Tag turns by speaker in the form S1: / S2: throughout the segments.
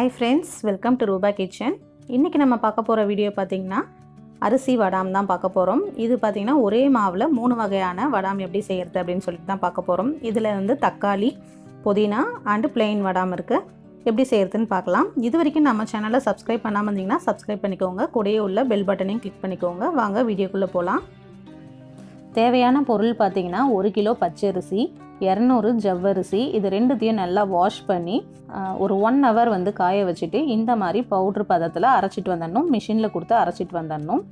S1: Hi friends welcome to Rupa kitchen இன்றைக்கி நம்ம பார்க்க போகிற வீடியோ பார்த்திங்கன்னா அரிசி வடாம் தான் பார்க்க போகிறோம் இது பார்த்திங்கன்னா ஒரே மாவில் மூணு வகையான வடாம் எப்படி செய்கிறது அப்படின்னு சொல்லிட்டு தான் பார்க்க போகிறோம் இதில் வந்து தக்காளி புதினா அண்டு பிளெயின் வடாம் இருக்குது எப்படி செய்கிறதுன்னு பார்க்கலாம். இது வரைக்கும் நம்ம சேனலை சப்ஸ்கிரைப் பண்ணாமல் இருந்தீங்கன்னா சப்ஸ்கிரைப் பண்ணிக்கோங்க. கூடயே உள்ள பெல் பட்டனையும் கிளிக் பண்ணிக்கோங்க. வாங்க வீடியோக்குள்ளே போகலாம் தேவையான பொருள் பார்த்திங்கன்னா ஒரு கிலோ பச்சரிசி இரநூறு ஜவ்வரிசி இது ரெண்டுத்தையும் நல்லா வாஷ் பண்ணி ஒரு ஒன் ஹவர் வந்து காய வச்சுட்டு இந்த மாதிரி பவுட்ரு பதத்தில் அரைச்சிட்டு வந்துடணும். மிஷினில் கொடுத்து அரைச்சிட்டு வந்துடணும்.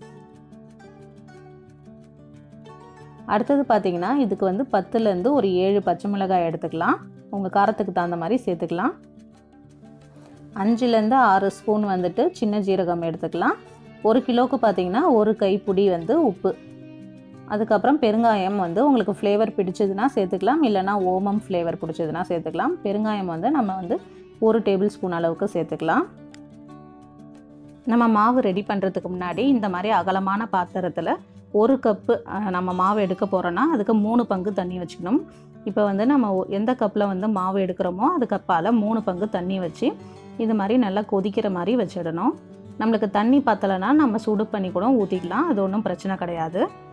S1: அடுத்தது பார்த்திங்கன்னா இதுக்கு வந்து பத்துலேருந்து ஒரு ஏழு பச்சை மிளகாய் எடுத்துக்கலாம். உங்கள் காரத்துக்கு தகுந்த மாதிரி சேர்த்துக்கலாம். அஞ்சுலேருந்து ஆறு ஸ்பூன் வந்துட்டு சின்ன ஜீரகம் எடுத்துக்கலாம். ஒரு கிலோவுக்கு பார்த்தீங்கன்னா ஒரு கைப்பிடி வந்து உப்பு. அதுக்கப்புறம் பெருங்காயம் வந்து உங்களுக்கு ஃப்ளேவர் பிடிச்சதுன்னா சேர்த்துக்கலாம். இல்லைனா ஓமம் ஃப்ளேவர் பிடிச்சதுன்னா சேர்த்துக்கலாம். பெருங்காயம் வந்து நம்ம வந்து ஒரு டேபிள் ஸ்பூன் அளவுக்கு சேர்த்துக்கலாம். நம்ம மாவு ரெடி பண்ணுறதுக்கு முன்னாடி இந்த மாதிரி அகலமான பாத்திரத்தில் ஒரு கப்பு நம்ம மாவு எடுக்க போகிறோன்னா அதுக்கு மூணு பங்கு தண்ணி வச்சுக்கணும். இப்போ வந்து நம்ம ஒ- எந்த கப்பில் வந்து மாவு எடுக்கிறோமோ அது கப்பால் மூணு பங்கு தண்ணி வச்சு இது மாதிரி நல்லா கொதிக்கிற மாதிரி வச்சிடணும். நம்மளுக்கு தண்ணி பத்தலைன்னா நம்ம சுடு பண்ணி கூட ஊற்றிக்கலாம் அது ஒன்றும் பிரச்சனை கிடையாது.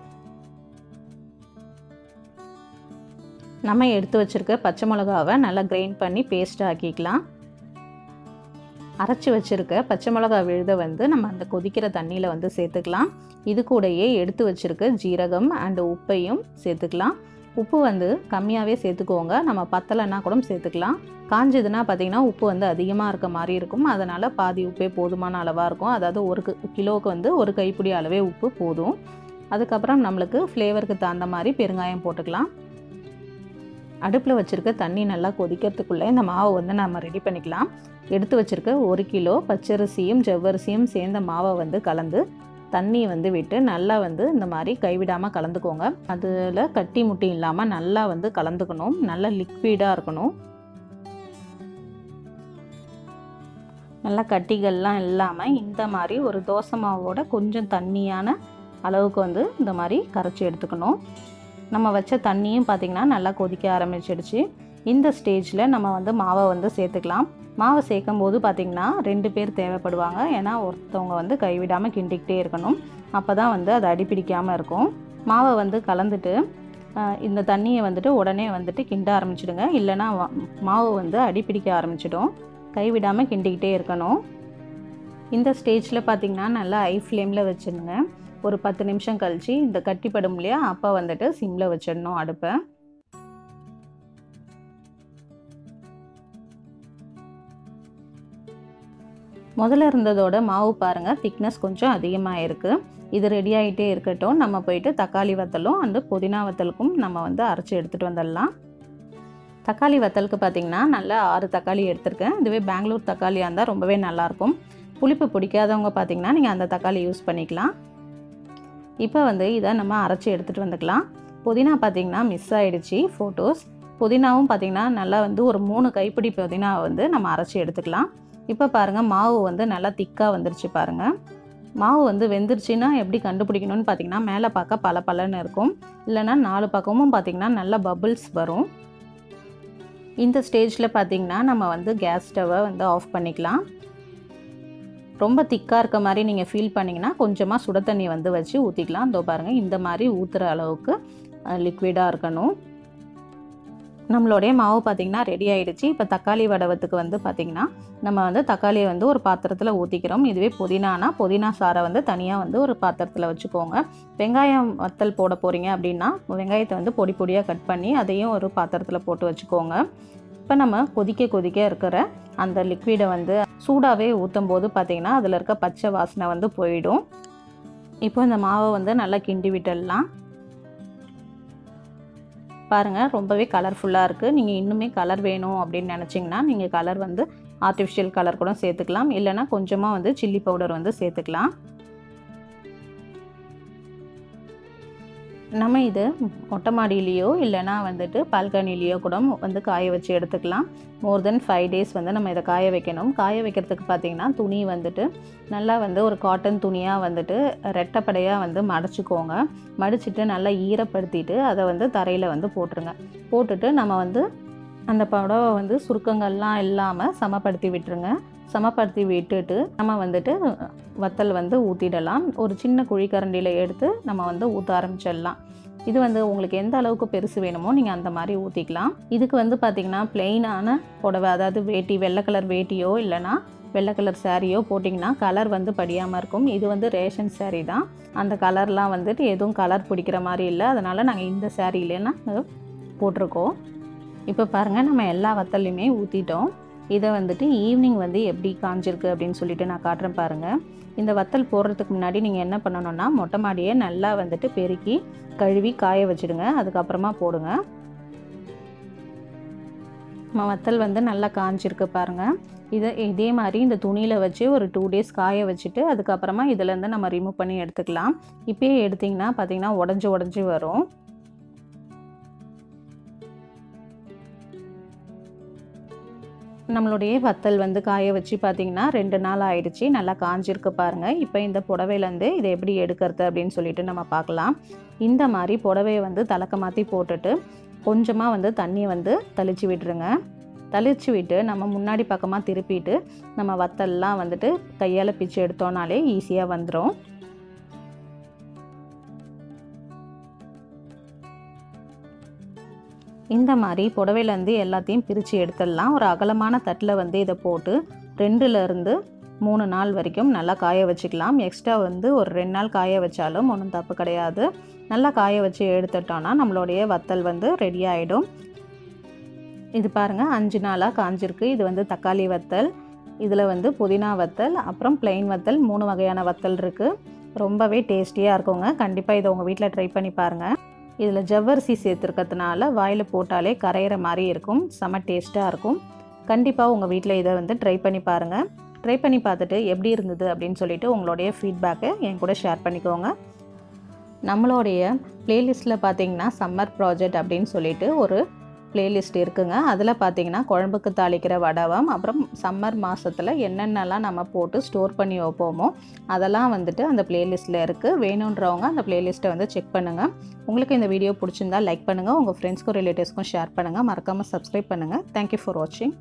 S1: நம்ம எடுத்து வச்சுருக்க பச்சை மிளகாவை நல்லா கிரைண்ட் பண்ணி பேஸ்ட் ஆக்கிக்கலாம். அரைச்சி வச்சுருக்க பச்சை மிளகா விழுத வந்து நம்ம அந்த கொதிக்கிற தண்ணியில் வந்து சேர்த்துக்கலாம். இது கூடயே எடுத்து வச்சுருக்க ஜீரகம் அண்டு உப்பையும் சேர்த்துக்கலாம். உப்பு வந்து கம்மியாகவே சேர்த்துக்கோங்க. நம்ம பத்தலைன்னா கூட சேர்த்துக்கலாம். காஞ்சதுன்னா பார்த்திங்கன்னா உப்பு வந்து அதிகமாக இருக்க மாதிரி இருக்கும். அதனால் பாதி உப்பே போதுமான அளவாக இருக்கும். அதாவது ஒரு கிலோவுக்கு வந்து ஒரு கைப்பிடி அளவே உப்பு போதும். அதுக்கப்புறம் நம்மளுக்கு ஃப்ளேவருக்கு தகுந்த மாதிரி பெருங்காயம் போட்டுக்கலாம். அடுப்பில் வச்சுருக்க தண்ணி நல்லா கொதிக்கிறதுக்குள்ளே இந்த மாவை வந்து நம்ம ரெடி பண்ணிக்கலாம். எடுத்து வச்சுருக்க ஒரு கிலோ பச்சரிசியும் ஜவ்வரிசியும் சேர்ந்த மாவை வந்து கலந்து தண்ணி வந்து விட்டு நல்லா வந்து இந்த மாதிரி கைவிடாமல் கலந்துக்கோங்க. அதில் கட்டி முட்டி இல்லாமல் நல்லா வந்து கலந்துக்கணும். நல்லா லிக்விடாக இருக்கணும். நல்லா கட்டிகள்லாம் இல்லாமல் இந்த மாதிரி ஒரு தோசை மாவோட கொஞ்சம் தண்ணியான அளவுக்கு வந்து இந்த மாதிரி கரைச்சி எடுத்துக்கணும். நம்ம வச்ச தண்ணியும் பார்த்திங்கன்னா நல்லா கொதிக்க ஆரம்பிச்சிடுச்சு. இந்த ஸ்டேஜில் நம்ம வந்து மாவை வந்து சேர்த்துக்கலாம். மாவை சேர்க்கும் போது பார்த்திங்கன்னா ரெண்டு பேர் தேவைப்படுவாங்க. ஏன்னா ஒருத்தவங்க வந்து கைவிடாமல் கிண்டிக்கிட்டே இருக்கணும். அப்போ தான் வந்து அது அடிப்பிடிக்காமல் இருக்கும். மாவை வந்து கலந்துட்டு இந்த தண்ணியை வந்துட்டு உடனே வந்துட்டு கிண்ட ஆரம்பிச்சிடுங்க. இல்லைன்னா மாவு வந்து அடிப்பிடிக்க ஆரம்பிச்சிடும். கைவிடாமல் கிண்டிக்கிட்டே இருக்கணும். இந்த ஸ்டேஜில் பார்த்திங்கன்னா நல்லா ஐ ஃப்ளேமில் வச்சுருங்க. ஒரு பத்து நிமிஷம் கழித்து இந்த கட்டிப்படும் இல்லையா? அப்போ வந்துட்டு சிம்மில் வச்சிடணும் அடுப்பை. முதல்ல இருந்ததோட மாவு பாருங்கள் திக்னஸ் கொஞ்சம் அதிகமாக இருக்குது இது ரெடி ஆகிட்டே இருக்கட்டும். நம்ம போயிட்டு தக்காளி வத்தலும் அந்த புதினா வத்தலுக்கும் நம்ம வந்து அரைச்சி எடுத்துகிட்டு வந்துடலாம். தக்காளி வத்தலுக்கு பார்த்திங்கன்னா நல்லா ஆறு தக்காளி எடுத்திருக்கேன். இதுவே பெங்களூர் தக்காளியாக இருந்தால் ரொம்பவே நல்லாயிருக்கும் புளிப்பு பிடிக்காதவங்க பார்த்திங்கன்னா நீங்கள் அந்த தக்காளி யூஸ் பண்ணிக்கலாம். இப்போ வந்து இதை நம்ம அரைச்சி எடுத்துகிட்டு வந்துக்கலாம். புதினா பார்த்திங்கன்னா மிஸ் ஆகிடுச்சி ஃபோட்டோஸ் புதினாவும் பார்த்திங்கன்னா நல்லா வந்து ஒரு மூணு கைப்பிடி புதினா வந்து நம்ம அரைச்சி எடுத்துக்கலாம். இப்போ பாருங்கள் மாவு வந்து நல்லா திக்காக வந்துருச்சு பாருங்கள் மாவு வந்து வெந்துருச்சுன்னா எப்படி கண்டுபிடிக்கணும்னு பார்த்தீங்கன்னா மேலே பார்க்க பல பலன்னு இருக்கும். இல்லைன்னா நாலு பக்கமும் பார்த்திங்கன்னா நல்லா பபுள்ஸ் வரும். இந்த ஸ்டேஜில் பார்த்திங்கன்னா நம்ம வந்து கேஸ் ஸ்டவ்வை வந்து ஆஃப் பண்ணிக்கலாம். ரொம்ப திக்காக இருக்க மாதிரி நீங்கள் ஃபீல் பண்ணிங்கன்னா கொஞ்சமாக சுட தண்ணி வந்து வச்சு ஊற்றிக்கலாம் இதோ பாருங்கள் இந்த மாதிரி ஊற்றுற அளவுக்கு லிக்விடாக இருக்கணும். நம்மளுடைய மாவு பார்த்திங்கன்னா ரெடி ஆகிடுச்சு இப்போ தக்காளி வடவத்துக்கு வந்து பார்த்திங்கன்னா நம்ம வந்து தக்காளியை வந்து ஒரு பாத்திரத்தில் ஊற்றிக்கிறோம் இதுவே புதினானா புதினா சாரை வந்து தனியாக வந்து ஒரு பாத்திரத்தில் வச்சுக்கோங்க. வெங்காயம் வத்தல் போட போகிறீங்க அப்படின்னா வெங்காயத்தை வந்து பொடி பொடியாக கட் பண்ணி அதையும் ஒரு பாத்திரத்தில் போட்டு வச்சுக்கோங்க. இப்போ நம்ம கொதிக்க கொதிக்க இருக்கிற அந்த லிக்விடை வந்து சூடாகவே ஊற்றும் போது பார்த்திங்கன்னா அதில் இருக்க பச்சை வாசனை வந்து போயிடும். இப்போ இந்த மாவை வந்து நல்லா கிண்டி விட்டுடலாம். பாருங்கள் ரொம்பவே கலர்ஃபுல்லாக இருக்குது நீங்கள் இன்னுமே கலர் வேணும் அப்படின்னு நினச்சிங்கன்னா நீங்கள் கலர் வந்து ஆர்டிஃபிஷியல் கலர் கூட சேர்த்துக்கலாம். இல்லைன்னா கொஞ்சமாக வந்து சில்லி பவுடர் வந்து சேர்த்துக்கலாம். நம்ம இது மொட்டை மாடியிலையோ இல்லைன்னா வந்துட்டு பால்கனிலேயோ கூட வந்து காய வச்சு எடுத்துக்கலாம். மோர் தென் ஃபைவ் டேஸ் வந்து நம்ம இதை காய வைக்கணும். காய வைக்கிறதுக்கு பார்த்திங்கன்னா துணி வந்துட்டு நல்லா வந்து ஒரு காட்டன் துணியாக வந்துட்டு ரெட்டைப்படையாக வந்து மடிச்சுக்கோங்க. மடிச்சிட்டு நல்லா ஈரப்படுத்திட்டு அதை வந்து தரையில் வந்து போட்டுருங்க. போட்டுட்டு நம்ம வந்து அந்த புடவை வந்து சுருக்கங்கள்லாம் இல்லாமல் சமப்படுத்தி விட்டுருங்க. சமப்படுத்தி விட்டுட்டு நம்ம வந்துட்டு வத்தல் வந்து ஊற்றிடலாம் ஒரு சின்ன குழிக்கரண்டியில் எடுத்து நம்ம வந்து ஊற்ற ஆரம்பிச்சிடலாம். இது வந்து உங்களுக்கு எந்த அளவுக்கு பெருசு வேணுமோ நீங்கள் அந்த மாதிரி ஊற்றிக்கலாம் இதுக்கு வந்து பார்த்திங்கன்னா பிளெயினான புடவை அதாவது வேட்டி வெள்ளை கலர் வேட்டியோ இல்லைனா வெள்ளை கலர் சாரியோ போட்டிங்கன்னா கலர் வந்து படியாமல் இருக்கும். இது வந்து ரேஷன் சாரீ தான். அந்த கலர்லாம் வந்துட்டு எதுவும் கலர் பிடிக்கிற மாதிரி இல்லை. அதனால் நாங்கள் இந்த சாரியிலேனா போட்டிருக்கோம். இப்போ பாருங்கள் நம்ம எல்லா வத்தல்லையுமே ஊற்றிட்டோம் இதை வந்துட்டு ஈவினிங் வந்து எப்படி காஞ்சிருக்கு அப்படின்னு சொல்லிட்டு நான் காட்டுறேன் பாருங்கள் இந்த வத்தல் போடுறதுக்கு முன்னாடி நீங்கள் என்ன பண்ணணும்னா மொட்டை மாடியை நல்லா வந்துட்டு பெருக்கி கழுவி காய வச்சுடுங்க. அதுக்கப்புறமா போடுங்க. நம்ம வத்தல் வந்து நல்லா காஞ்சிருக்கு பாருங்கள் இதை இதே மாதிரி இந்த துணியில் வச்சு ஒரு டூ டேஸ் காய வச்சுட்டு அதுக்கப்புறமா இதிலேருந்து நம்ம ரிமூவ் பண்ணி எடுத்துக்கலாம். இப்போயே எடுத்திங்கன்னா பார்த்திங்கன்னா உடஞ்சி உடஞ்சி வரும். நம்மளுடைய வத்தல் வந்து காய வச்சு பார்த்திங்கன்னா ரெண்டு நாள் ஆயிடுச்சு. நல்லா காஞ்சிருக்கு பாருங்கள் இப்போ இந்த புடவையிலேருந்து இதை எப்படி எடுக்கிறது அப்படின்னு சொல்லிட்டு நம்ம பார்க்கலாம். இந்த மாதிரி புடவையை வந்து தலக்க மாற்றி போட்டுட்டு கொஞ்சமாக வந்து தண்ணியை வந்து தெளித்து விட்டுருங்க. தெளித்து விட்டு நம்ம முன்னாடி பக்கமாக திருப்பிட்டு நம்ம வத்தல்லாம் வந்துட்டு கையால் பிச்சு எடுத்தோனாலே ஈஸியாக வந்துடும் இந்த மாதிரி புடவையிலேருந்து எல்லாத்தையும் பிரித்து எடுத்துடலாம். ஒரு அகலமான தட்டில் வந்து இதை போட்டு ரெண்டுலேருந்து மூணு நாள் வரைக்கும் நல்லா காய வச்சுக்கலாம். எக்ஸ்ட்ரா வந்து ஒரு ரெண்டு நாள் காய வச்சாலும் ஒன்றும் தப்பு கிடையாது. நல்லா காய வச்சு எடுத்துட்டோன்னா நம்மளுடைய வத்தல் வந்து ரெடி ஆகிடும் இது பாருங்கள் அஞ்சு நாளாக காஞ்சிருக்கு. இது வந்து தக்காளி வத்தல் இதில் வந்து புதினா வத்தல் அப்புறம் பிளெயின் வத்தல் மூணு வகையான வத்தல் இருக்குது ரொம்பவே டேஸ்டியாக இருக்குங்க. கண்டிப்பாக இதை உங்கள் வீட்டில் ட்ரை பண்ணி பாருங்கள் இதில் ஜவ்வரிசி சேர்த்துருக்கிறதுனால வாயில் போட்டாலே கரையிற மாதிரி இருக்கும் செம டேஸ்ட்டாக இருக்கும். கண்டிப்பாக உங்கள் வீட்டில் இதை வந்து ட்ரை பண்ணி பாருங்கள் ட்ரை பண்ணி பார்த்துட்டு எப்படி இருந்தது அப்படின்னு சொல்லிட்டு உங்களுடைய ஃபீட்பேக்கை என் கூட ஷேர் பண்ணிக்கோங்க. நம்மளுடைய ப்ளேலிஸ்ட்டில் பார்த்தீங்கன்னா சம்மர் ப்ராஜெக்ட் அப்படின்னு சொல்லிட்டு ஒரு பிளேலிஸ்ட் இருக்குங்க. அதில் பார்த்தீங்கன்னா குழம்புக்கு தாளிக்கிற வடவம் அப்புறம் சம்மர் மாதத்தில் என்னென்னலாம் நம்ம போட்டு ஸ்டோர் பண்ணி வைப்போமோ அதெல்லாம் வந்துட்டு அந்த பிளேலிஸ்ட்டில் இருக்குது வேணுன்றவங்க அந்த பிளேலிஸ்ட்டை வந்து செக் பண்ணுங்கள் உங்களுக்கு இந்த வீடியோ பிடிச்சிருந்தா லைக் பண்ணுங்கள் உங்கள் ஃப்ரெண்ட்ஸ்க்கும் ரிலேட்டிவ்ஸ்க்கும் ஷேர் பண்ணுங்கள் மறக்காமல் சப்ஸ்கிரைப் பண்ணுங்கள் தேங்க்யூ ஃபார் வாட்சிங்